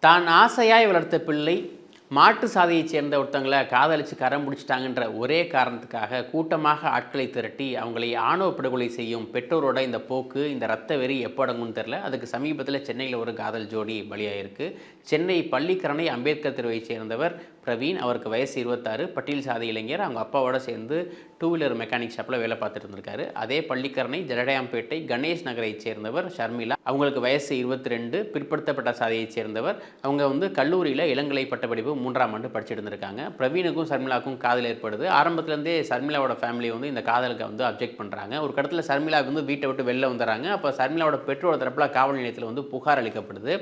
தான் ஆசையாய் வளர்த்த பிள்ளை? மாட்டு சாதியை சேர்ந்த ஒருத்தங்களை காதலிச்சு கரம் பிடிச்சிட்டாங்கன்ற ஒரே காரணத்துக்காக கூட்டமாக ஆட்களை திரட்டி அவங்களை ஆணவ படுகொலை செய்யும் பெற்றோரோட இந்த போக்கு இந்த ரத்த வெறி எப்போ அடங்கும்னு தெரில அதுக்கு சமீபத்தில் சென்னையில் ஒரு காதல் ஜோடி பலியாயிருக்கு. சென்னை பள்ளிக்கரணை அம்பேத்கர் தெருவைச் சேர்ந்தவர் பிரவீன். அவருக்கு வயசு இருபத்தாறு. பட்டியல் சாதி இளைஞர். அவங்க அப்பாவோட சேர்ந்து டூ வீலர் மெக்கானிக் ஷாப்பில் வேலை பார்த்துட்டு இருந்திருக்காரு. அதே பள்ளிக்கரணை ஜலடையாம்பேட்டை கணேஷ் நகரைச் சேர்ந்தவர் ஷர்மிளா. அவங்களுக்கு வயசு இருபத்தி ரெண்டு. பிற்படுத்தப்பட்ட சாதியைச் சேர்ந்தவர். அவங்க வந்து கல்லூரியில் இளங்கலை பட்டப்படிப்பு மூன்றாம் ஆண்டு படிச்சுட்டு இருந்திருக்காங்க பிரவீனுக்கும் சர்மிளாக்கும் காதல் ஏற்படுது. ஆரம்பத்துலேருந்தே ஷர்மிளாவோட ஃபேமிலி வந்து இந்த காதலுக்கு வந்து அப்ஜெக்ட் பண்ணுறாங்க ஒரு கடத்தில் சர்மிளாவுக்கு வந்து வீட்டை விட்டு வெளில வந்துடுறாங்க. அப்போ ஷர்மிளாவோட பெற்றோர் தரப்பில் காவல் நிலையத்தில் வந்து புகார் அளிக்கப்படுது.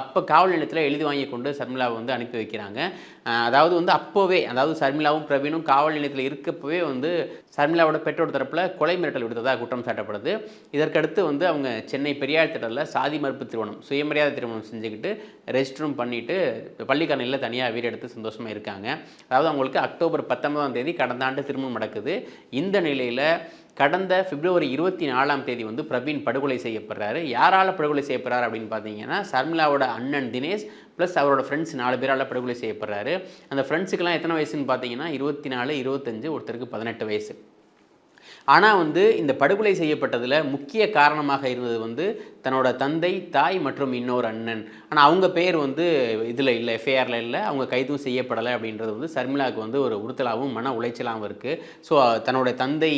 அப்போ காவல் நிலையத்தில் எழுதி வாங்கி கொண்டு சர்மிளாவை வந்து அனுப்பி வைக்கிறாங்க. அதாவது வந்து அப்போவே அதாவது ஷர்மிளாவும் பிரவீனும் காவல் நிலையத்தில் இருக்கப்பவே வந்து ஷர்மிளாவோட பெற்றோர் தரப்பில் கொலை மிரட்டல் விடுத்ததாக குற்றம் சாட்டப்படுது. இதற்கடுத்து வந்து அவங்க சென்னை பெரியார் திட்டத்தில் சாதி மறுப்பு திருமணம் சுயமரியாதை திருமணம் செஞ்சுக்கிட்டு ரெஜிஸ்டரும் பண்ணிவிட்டு பள்ளிக்கரணையில் தனியாக வீடு எடுத்து சந்தோஷமாக இருக்காங்க. அதாவது அவங்களுக்கு அக்டோபர் பத்தொன்பதாம் தேதி கடந்த ஆண்டு திருமணம் நடக்குது. இந்த நிலையில் கடந்த பிப்ரவரி இருபத்தி நாலாம் தேதி வந்து பிரவீன் படுகொலை செய்யப்படுறாரு. யாரால் படுகொலை செய்யப்படுறாரு அப்படின்னு பார்த்தீங்கன்னா சர்மிளாவோட அண்ணன் தினேஷ் ப்ளஸ் அவரோட ஃப்ரெண்ட்ஸ் நாலு பேரால் படுகொலை செய்யப்படுறாரு. அந்த ஃப்ரெண்ட்ஸுக்கெல்லாம் எத்தனை வயசுன்னு பார்த்தீங்கன்னா இருபத்தி நாலு இருபத்தஞ்சு ஒருத்தருக்கு பதினெட்டு வயசு. ஆனால் வந்து இந்த படுகொலை செய்யப்பட்டதில் முக்கிய காரணமாக இருந்தது வந்து தன்னோட தந்தை தாய் மற்றும் இன்னொரு அண்ணன். ஆனால் அவங்க பேர் வந்து இதில் இல்லை எஃப்ஐஆரில் இல்லை. அவங்க கைதும் செய்யப்படலை அப்படின்றது வந்து சர்மிளாவுக்கு வந்து ஒரு உறுத்தலாகவும் மன உளைச்சலாகவும் இருக்குது ஸோ தன்னுடைய தந்தை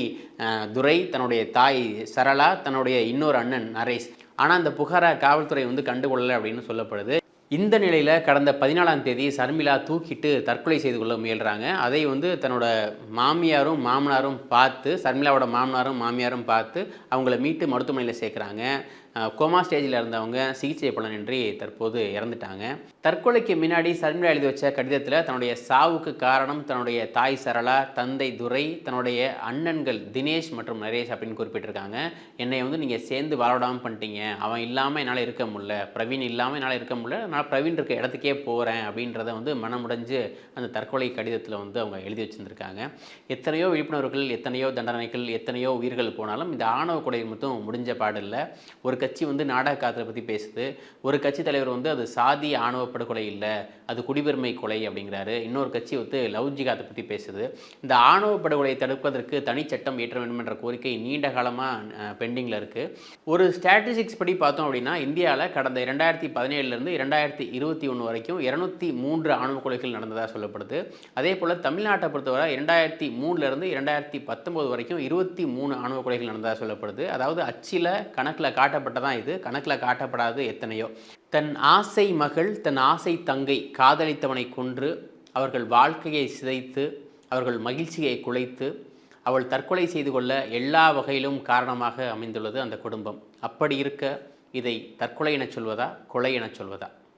துரை தன்னுடைய தாய் சரளா தன்னுடைய இன்னொரு அண்ணன் நரேஷ். ஆனால் அந்த புகாரை காவல்துறை வந்து கண்டுகொள்ளலை அப்படின்னு சொல்லப்படுது. இந்த நிலையில் கடந்த பதினாலாம் தேதி சர்மிளா தூக்கிட்டு தற்கொலை செய்து கொள்ள முயல்கிறாங்க அதை வந்து தன்னோட மாமியாரும் மாமனாரும் பார்த்து சர்மிளாவோட மாமனாரும் மாமியாரும் பார்த்து அவங்கள மீட்டு மருத்துவமனையில் சேர்க்குறாங்க. கோமா ஸ்டேஜில் இருந்தவங்க சிகிச்சை பலனின்றி தற்போது இறந்துட்டாங்க. தற்கொலைக்கு முன்னாடி சர்மிளா எழுதி வச்ச கடிதத்தில் தன்னுடைய சாவுக்கு காரணம் தன்னுடைய தாய் சரளா தந்தை துரை தன்னுடைய அண்ணன்கள் தினேஷ் மற்றும் நரேஷ் அப்படின்னு குறிப்பிட்டிருக்காங்க. என்னை வந்து நீங்கள் சேர்ந்து வாழவிடாமல் பண்ணிட்டீங்க. அவன் இல்லாமல் என்னால் இருக்க முடியல. பிரவீன் இல்லாமல் என்னால் இருக்க முடியல. நான் பிரவீன் இருக்க இடத்துக்கே போகிறேன் அப்படின்றத வந்து மனமுடைஞ்சு அந்த தற்கொலை கடிதத்தில் வந்து அவங்க எழுதி வச்சுருந்துருக்காங்க. எத்தனையோ விழிப்புணர்வுகள் எத்தனையோ தண்டனைகள் எத்தனையோ உயிர்கள் போனாலும் இந்த ஆணவ கொலை மட்டும் முடிஞ்ச பாடில்லை. ஒரு கட்சி வந்து நாடக காத்திரை பற்றி பேசுது. ஒரு கட்சி தலைவர் வந்து அது சாதி ஆணவ படுகொலை இல்லை அது குடிபெருமை கொலை அப்படிங்கிறாரு. இன்னொரு கட்சி வந்து லவ் ஜிகாத்தை பற்றி பேசுது. இந்த ஆணவ படுகொலையை தடுப்பதற்கு தனிச்சட்டம் இயற்ற வேண்டும் என்ற கோரிக்கை நீண்ட காலமாக பெண்டிங்கில் இருக்குது ஒரு ஸ்டாட்டிஸ்டிக்ஸ் படி பார்த்தோம் அப்படின்னா இந்தியாவில் கடந்த இரண்டாயிரத்தி பதினேழுலேருந்து இரண்டாயிரத்தி ரெண்டாயிரத்தி இருபத்தி ஒன்று வரைக்கும் இரநூத்தி மூன்று ஆணவ கொலைகள் நடந்ததாக சொல்லப்படுது. அதே போல் தமிழ்நாட்டை பொறுத்தவரை இரண்டாயிரத்தி மூணுலேருந்து இரண்டாயிரத்தி பத்தொம்போது வரைக்கும் இருபத்தி மூணு ஆணவ கொலைகள் நடந்ததாக சொல்லப்படுது. அதாவது அச்சில் கணக்கில் காட்டப்பட்டதான் இது. கணக்கில் காட்டப்படாது எத்தனையோ. தன் ஆசை மகள் தன் ஆசை தங்கை காதலித்தவனை கொன்று அவர்கள் வாழ்க்கையை சிதைத்து அவர்கள் மகிழ்ச்சியை குலைத்து அவள் தற்கொலை செய்து கொள்ள எல்லா வகையிலும் காரணமாக அமைந்துள்ளது அந்த குடும்பம். அப்படி இருக்க இதை தற்கொலை எனச் சொல்வதா கொலை எனச் சொல்வதா?